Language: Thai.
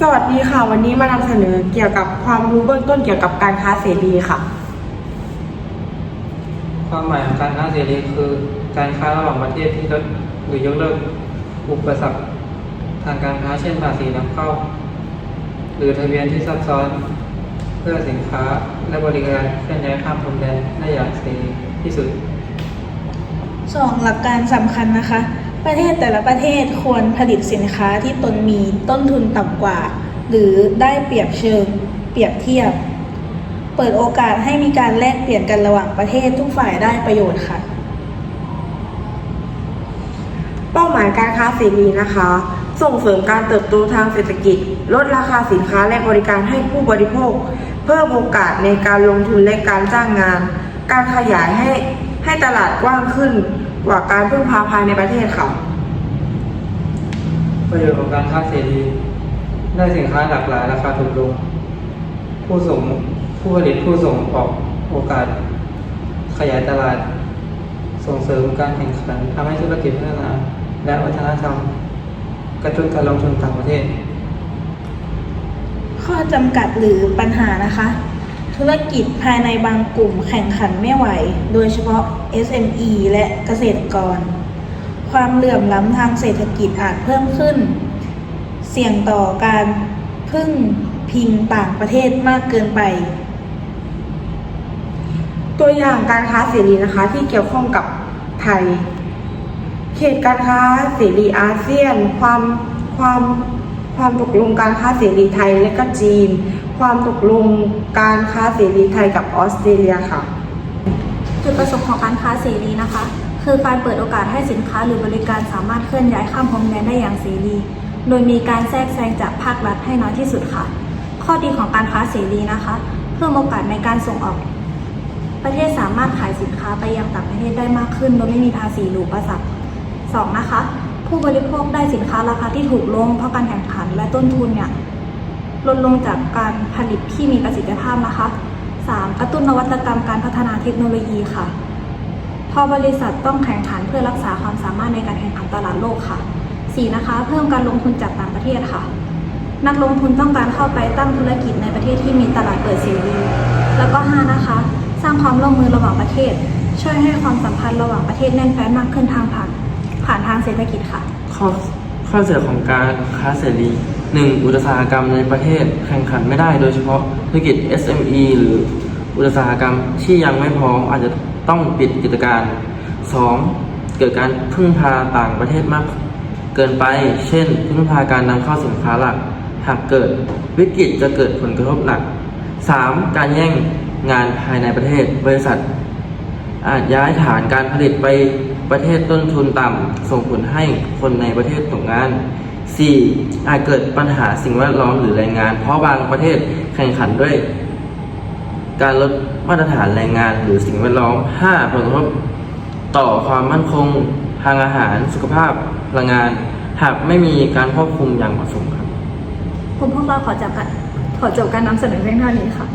สวัสดีค่ะ วันนี้มานำเสนอเกี่ยวกับความรู้เบื้องต้นเกี่ยวกับการค้าเสรีค่ะ ความหมายของการค้าเสรีคือการค้าระหว่างประเทศที่ลดหรือยกเลิกอุปสรรคทางการค้าเช่นภาษีนำเข้า หรือทะเบียนที่ซับซ้อน เพื่อสินค้าและบริการเคลื่อนย้ายข้ามพรมแดนได้อย่างเสรีที่สุดสองหลักการสำคัญนะคะ ประเทศแต่ละประเทศควรผลิตสินค้าที่ตนมีต้นทุนต่ำกว่า หรือได้เปรียบเชิง เปรียบเทียบ เปิดโอกาสให้มีการแลกเปลี่ยนกันระหว่างประเทศทุกฝ่ายได้ประโยชน์ค่ะ เป้าหมายการค้าเสรีนะคะ ส่งเสริมการเติบโตทางเศรษฐกิจ ลดราคาสินค้าและบริการให้ผู้บริโภค เพิ่มโอกาสในการลงทุนและการจ้างงาน การขยายให้ให้ตลาดกว้างขึ้น กว่าการพึ่งพาภายในประเทศค่ะ ประโยชน์ของการค้าเสรี ได้สินค้าหลากหลายราคาถูกลง ผู้ส่งผู้ผลิตผู้ส่งออกโอกาส ขยายตลาด ส่งเสริมการแข่งขันทำให้ธุรกิจพัฒนา และวัฒนธรรม กระตุ้นการลงทุนต่างประเทศ ข้อจำกัดหรือปัญหานะคะ ธุรกิจภายในบางกลุ่มแข่งขันไม่ไหว โดยเฉพาะ SME และเกษตรกร ความเหลื่อมล้ำทางเศรษฐกิจอาจเพิ่มขึ้น เสี่ยงต่อการพึ่งพิงต่างประเทศมากเกินไป ตัวอย่างการค้าเสรีนะคะที่เกี่ยวข้องกับไทย เขตการค้าเสรีอาเซียน ความความ ความตกลงการค้าเสรีไทยและก็จีน ความตกลงการค้าเสรีไทยกับออสเตรเลียค่ะ จุดประสงค์ของการค้าเสรีนะคะ คือการเปิดโอกาสให้สินค้าหรือบริการสามารถเคลื่อนย้ายข้ามพรมแดนได้อย่างเสรี โดยมีการแทรกแซงจากภาครัฐให้น้อยที่สุดค่ะ ข้อดีของการค้าเสรีนะคะ เพิ่มโอกาสในการส่งออก ประเทศสามารถขายสินค้าไปยังต่างประเทศได้มากขึ้น โดยไม่มีภาษีหรืออุปสรรคสองนะคะ ผู้บริโภคได้สินค้าราคาที่ถูกลง เพราะการแข่งขันและต้นทุนเนี่ยลดลงจากการผลิตที่มีประสิทธิภาพนะคะ 3. กระตุ้นนวัตกรรมการพัฒนาเทคโนโลยีค่ะ พอบริษัทต้องแข่งขันเพื่อรักษาความสามารถในการแข่งขันตลาดโลกค่ะ 4. นะคะ เพิ่มการลงทุนจากต่างประเทศค่ะ นักลงทุนต้องการเข้าไปตั้งธุรกิจในประเทศที่มีตลาดเปิดเสรีแล้วก็5นะคะ สร้างความร่วมมือระหว่างประเทศ ช่วยให้ความสัมพันธ์ระหว่างประเทศแน่นแฟ้นมากขึ้นทางผ่าน ทางเศรษฐกิจค่ะ ข้อข้อเสียของการค้าเสรี 1. อุตสาหกรรมในประเทศแข่งขันไม่ได้โดยเฉพาะธุรกิจ SME หรืออุตสาหกรรมที่ยังไม่พร้อมอาจจะต้องปิดกิจการ 2. เกิดการพึ่งพาต่างประเทศมากเกินไป เช่น พึ่งพาการนำเข้าสินค้าหลัก หากเกิดวิกฤตจะเกิดผลกระทบหนัก 3. การแย่งงานภายในประเทศ บริษัท อาจย้ายฐานการผลิตไป ประเทศต้นทุนต่ำส่งผลให้คนในประเทศตกงาน 4. อาจเกิดปัญหาสิ่งแวดล้อมหรือแรงงาน เพราะบางประเทศแข่งขันด้วย การลดมาตรฐานแรงงานหรือสิ่งแวดล้อม 5. ผลกระทบต่อความมั่นคงทางอาหารสุขภาพพลังงาน หากไม่มีการควบคุมอย่างเหมาะสมครับ ผมพวกเราขอจบการขอจบการนำเสนอเพียงเท่านี้ค่ะ